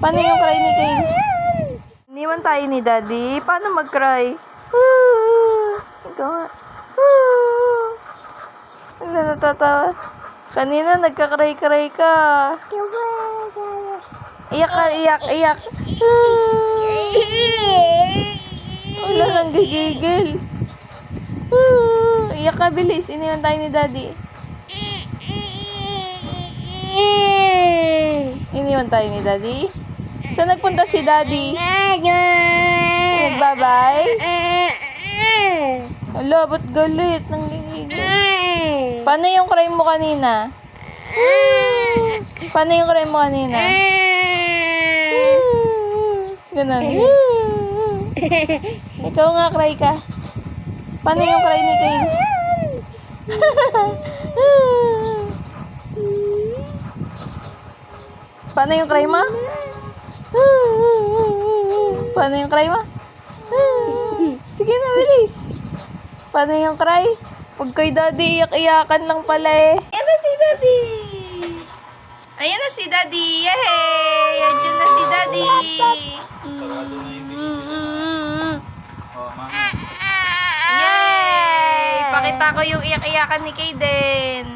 Paano yung cry ni Kay? Iniwan tayo ni Daddy. Paano mag-cry? Ikaw nga. Wala natatawa. Kanina nagka-cry-cry ka. Iyak ka, iyak, iyak. Wala nang gigigil. Iyak ka, bilis. Iniwan tayo ni Daddy. Iniwan tayo ni Daddy. Saan nagpunta si Daddy? Nagbabay? Ala, ba't galit? Nanggigigil. Paano yung cry mo kanina? Paano yung cry mo kanina? Ganun. Ikaw nga, cry ka. Paano yung cry ni Kay? Paano yung cry mo? Paano yung cry mo? Sige na, bilis. Paano yung cry? Pag kay daddy, iyak-iyakan lang pala eh. Ayan na si daddy! Ayan na si daddy! Yay! Ayan na si daddy! Yay! Pakita ko yung iyak-iyakan ni Kayden.